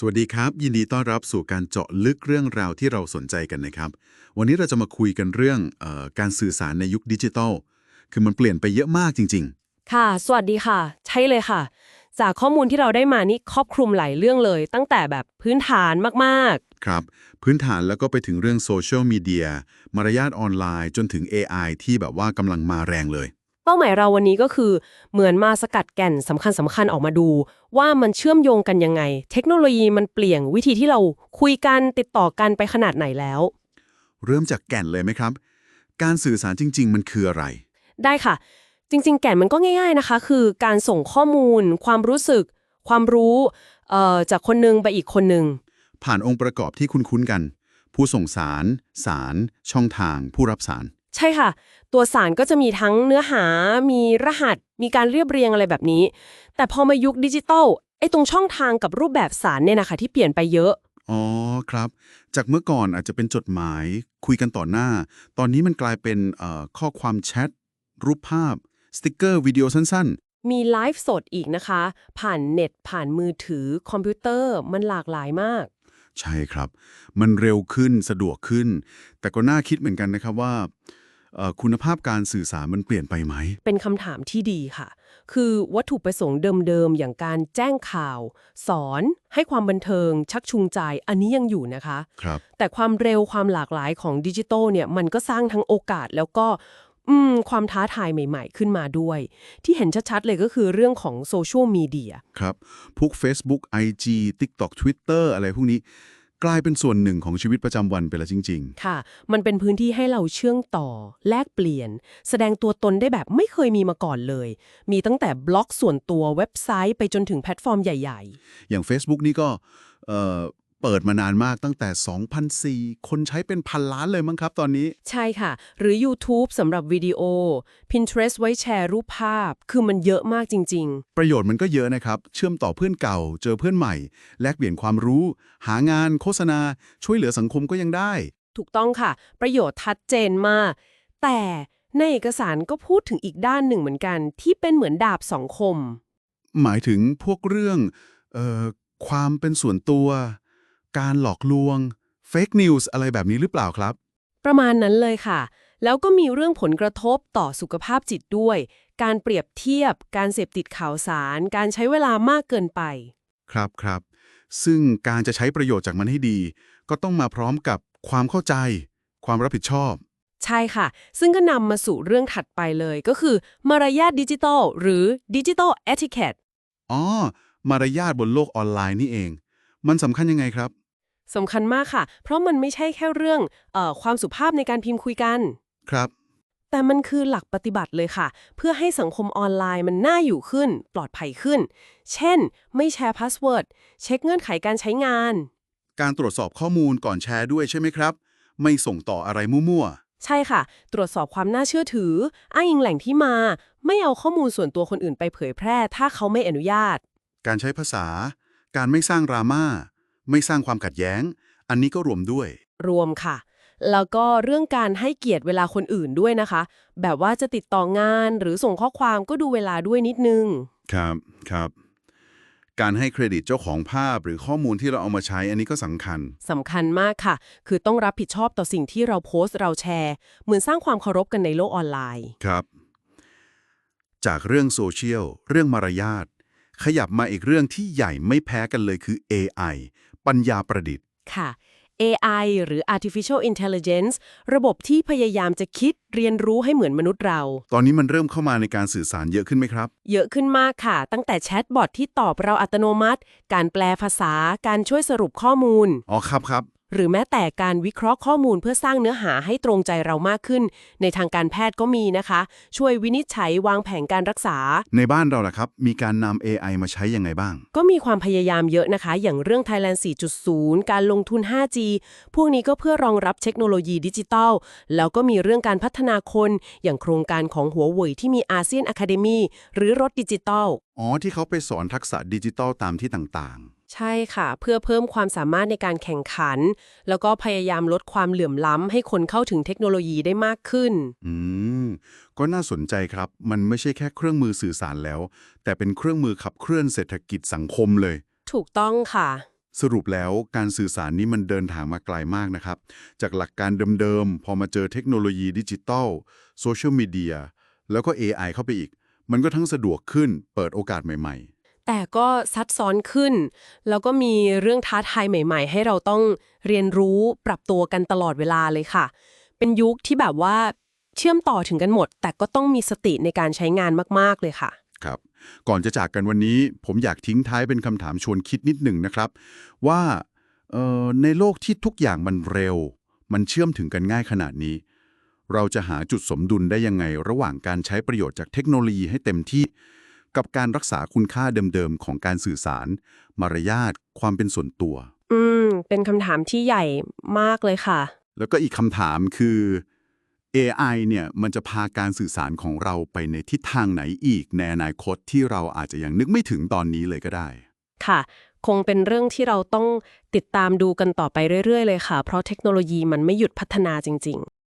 สวัสดีครับ ยินดีต้อนรับสู่การเจาะลึกเรื่องราวที่เราสนใจกันนะครับ วันนี้เราจะมาคุยกันเรื่องเออการสื่อสารในยุคดิจิทัล คือมันเปลี่ยนไปเยอะมากจริงค่ะ สวัสดีค่ะ ใช่เลยค่ะ จากข้อมูลที่เราได้มานี่ครอบคลุมหลายเรื่องเลย ตั้งแต่แบบพื้นฐานมากๆ ครับ พื้นฐานแล้วก็ไปถึงเรื่องโซเชียลมีเดียมารยาทออนไลน์ จนถึง AI ที่แบบว่ากำลังมาแรงเลยๆ เป้าหมายเราวันนี้ก็คือเหมือนมาสกัดแก่นสำคัญสำคัญๆออกมาดู ว่ามันเชื่อมโยงกันยังไง เทคโนโลยีมันเปลี่ยนวิธีที่เราคุยกันติดต่อกันไปขนาดไหนแล้ว เริ่มจากแก่นเลยไหมครับ การสื่อสารจริง ๆ มันคืออะไร ได้ค่ะ จริง ๆ แก่นมันก็ง่าย ๆนะคะ คือการส่งข้อมูล ความรู้สึก ความรู้เอ่อจากคนหนึงไปอีกคนหนึ่งผ่านองค์ประกอบที่คุ้นๆกัน ผู้ส่งสาร สาร ช่องทาง ผู้รับสาร ใช่ค่ะ ตัวสารก็จะมีทั้งเนื้อหา มีรหัส มีการเรียบเรียงอะไรแบบนี้ แต่พอมายุคดิจิตอลไอ้ตรงช่องทางกับรูปแบบสารเนี่ยนะคะที่เปลี่ยนไปเยอะ อ๋อครับ จากเมื่อก่อนอาจจะเป็นจดหมายคุยกันต่อหน้า ตอนนี้มันกลายเป็นเอ่อข้อความแชทรูปภาพ สติกเกอร์วิดีโอสั้นมีไลฟ์สดอีกนะคะ ผ่านเน็ตผ่านมือถือคอมพิวเตอร์มันหลากหลายมากๆ ใช่ครับ มันเร็วขึ้นสะดวกขึ้น แต่ก็น่าคิดเหมือนกันนะครับว่าเอ่อคุณภาพการสื่อสารมันเปลี่ยนไปไหม เป็นคำถามที่ดีค่ะ คือวัตถุประสงค์เดิมๆ อย่างการแจ้งข่าว สอน ให้ความบันเทิง ชักชูงใจ อันนี้ยังอยู่นะคะ ครับ แต่ความเร็วความหลากหลายของดิจิทัลเนี่ย มันก็สร้างทั้งโอกาสแล้วก็ อืม ความท้าทายใหม่ๆ ขึ้นมาด้วย ที่เห็นชัดๆ เลยก็คือเรื่องของโซเชียลมีเดียครับ พวก Facebook IG TikTok Twitter อะไรพวกนี้ กลายเป็นส่วนหนึ่งของชีวิตประจำวันไปแล้วจริงค่ะ มันเป็นพื้นที่ให้เราเชื่องต่อ แลกเปลี่ยน แสดงตัวตนได้แบบไม่เคยมีมาก่อนเลย มีตั้งแต่บล็อกส่วนตัวเว็บไซต์ไปจนถึงแพลตฟอร์มใหญ่ๆๆอย่าง Facebook นี่ก็เอ่อ เปิดมานานมากตั้งแต่ 2004 คนใช้เป็นพันล้านเลยมั้งครับตอนนี้ ใช่ค่ะ หรือ YouTube สำหรับวิดีโอ Pinterest ไว้แชร์รูปภาพ คือมันเยอะมากจริงประโยชน์มันก็เยอะนะครับ เชื่อมต่อเพื่อนเก่า เจอเพื่อนใหม่ แลกเปลี่ยนความรู้ หางาน โฆษณา ช่วยเหลือสังคมก็ยังได้ๆถูกต้องค่ะ ประโยชน์ชัดเจนมาก แต่ในเอกสารก็พูดถึงอีกด้านหนึ่งเหมือนกัน ที่เป็นเหมือนดาบสองคม หมายถึงพวกเรื่อง เอ่อ ความเป็นส่วนตัว การหลอกลวง Fake News อะไรแบบนี้หรือเปล่าครับ ประมาณนั้นเลยค่ะ แล้วก็มีเรื่องผลกระทบต่อสุขภาพจิตด้วย การเปรียบเทียบ การเสพติดข่าวสาร การใช้เวลามากเกินไป ครับครับ ซึ่งการจะใช้ประโยชน์จากมันให้ดี ก็ต้องมาพร้อมกับความเข้าใจ ความรับผิดชอบ ใช่ค่ะ ซึ่งก็นำมาสู่เรื่องถัดไปเลยก็คือ มารยาทดิจิทัลหรือดิจิทัลเอติเคตอ๋อ มารยาทบนโลกออนไลน์นี่เอง มันสำคัญยังไงครับ สำคัญมากค่ะ เพราะมันไม่ใช่แค่เรื่องเออความสุภาพในการพิมพ์คุยกัน ครับ แต่มันคือหลักปฏิบัติเลยค่ะ เพื่อให้สังคมออนไลน์มันน่าอยู่ขึ้น ปลอดภัยขึ้น เช่น ไม่แชร์พาสเวิร์ดเช็คเงื่อนไขการใช้งาน การตรวจสอบข้อมูลก่อนแชร์ด้วยใช่ไหมครับ ไม่ส่งต่ออะไรมั่วใช่ค่ะ ตรวจสอบความน่าเชื่อถือ อ้างอิงแหล่งที่มา ไม่เอาข้อมูลส่วนตัวคนอื่นไปเผยแพร่ ถ้าเขาไม่อนุญาต ๆ การใช้ภาษา การไม่สร้างดราม่าไม่สร้างความขัดแย้ง อันนี้ก็รวมด้วย รวมค่ะ แล้วก็เรื่องการให้เกียรติเวลาคนอื่นด้วยนะคะ แบบว่าจะติดต่องานหรือส่งข้อความก็ดูเวลาด้วยนิดนึง ครับครับ การให้เครดิตเจ้าของภาพหรือข้อมูลที่เราเอามาใช้อันนี้ก็สำคัญสำคัญมากค่ะ คือต้องรับผิดชอบต่อสิ่งที่เราโพสต์เราแชร์ เหมือนสร้างความเคารพกันในโลกออนไลน์ ครับ จากเรื่องโซเชียลเรื่องมารยาท ขยับมาอีกเรื่องที่ใหญ่ไม่แพ้กันเลยคือ AI ปัญญาประดิษฐ์ค่ะ AI หรือ artificial intelligence ระบบที่พยายามจะคิดเรียนรู้ให้เหมือนมนุษย์เรา ตอนนี้มันเริ่มเข้ามาในการสื่อสารเยอะขึ้นไหมครับ เยอะขึ้นมากค่ะ ตั้งแต่แชทบอทที่ตอบเราอัตโนมัติ การแปลภาษา การช่วยสรุปข้อมูล อ๋อครับครับ หรือแม้แต่การวิเคราะห์ข้อมูลเพื่อสร้างเนื้อหาให้ตรงใจเรามากขึ้น ในทางการแพทย์ก็มีนะคะ ช่วยวินิจฉัยวางแผนการรักษา ในบ้านเราล่ะครับ มีการนำ AI มาใช้ยังไงบ้าง ก็มีความพยายามเยอะนะคะ อย่างเรื่อง Thailand 4.0 การลงทุน 5G พวกนี้ก็เพื่อรองรับเทคโนโลยีดิจิทัล แล้วก็มีเรื่องการพัฒนาคน อย่างโครงการของหัวเว่ยที่มีอาเซียนอะคาเดมีหรือรถดิจิทัลอ๋อที่เขาไปสอนทักษะดิจิทัลตามที่ต่าง ใช่ค่ะ เพื่อเพิ่มความสามารถในการแข่งขัน แล้วก็พยายามลดความเหลื่อมล้ำให้คนเข้าถึงเทคโนโลยีได้มากขึ้นๆอืม ก็น่าสนใจครับ มันไม่ใช่แค่เครื่องมือสื่อสารแล้ว แต่เป็นเครื่องมือขับเคลื่อนเศรษฐกิจสังคมเลย ถูกต้องค่ะ สรุปแล้วการสื่อสารนี้มันเดินทางมาไกลมากนะครับ จากหลักการเดิมๆ พอมาเจอเทคโนโลยีดิจิทัลโซเชียลมีเดียแล้วก็ AI เข้าไปอีก มันก็ทั้งสะดวกขึ้น เปิดโอกาสใหม่ แต่ก็ซับซ้อนขึ้น แล้วก็มีเรื่องท้าทายใหม่ ๆ ให้เราต้องเรียนรู้ปรับตัวกันตลอดเวลาเลยค่ะ เป็นยุคที่แบบว่าเชื่อมต่อถึงกันหมด แต่ก็ต้องมีสติในการใช้งานมากๆเลยค่ะ ครับ ก่อนจะจากกันวันนี้ผมอยากทิ้งท้ายเป็นคำถามชวนคิดนิดหนึ่งนะครับ ว่าในโลกที่ทุกอย่างมันเร็ว มันเชื่อมถึงกันง่ายขนาดนี้ เราจะหาจุดสมดุลได้ยังไง ระหว่างการใช้ประโยชน์จากเทคโนโลยีให้เต็มที่ กับการรักษาคุณค่าเดิมๆ ของการสื่อสาร มารยาทความเป็นส่วนตัว อืม เป็นคำถามที่ใหญ่มากเลยค่ะ แล้วก็อีกคำถามคือ AI เนี่ยมันจะพาการสื่อสารของเราไปในทิศทางไหนอีกในอนาคตที่เราอาจจะยังนึกไม่ถึงตอนนี้เลยก็ได้ ค่ะ คงเป็นเรื่องที่เราต้องติดตามดูกันต่อไปเรื่อยๆ เลยค่ะ เพราะเทคโนโลยีมันไม่หยุดพัฒนาจริงๆ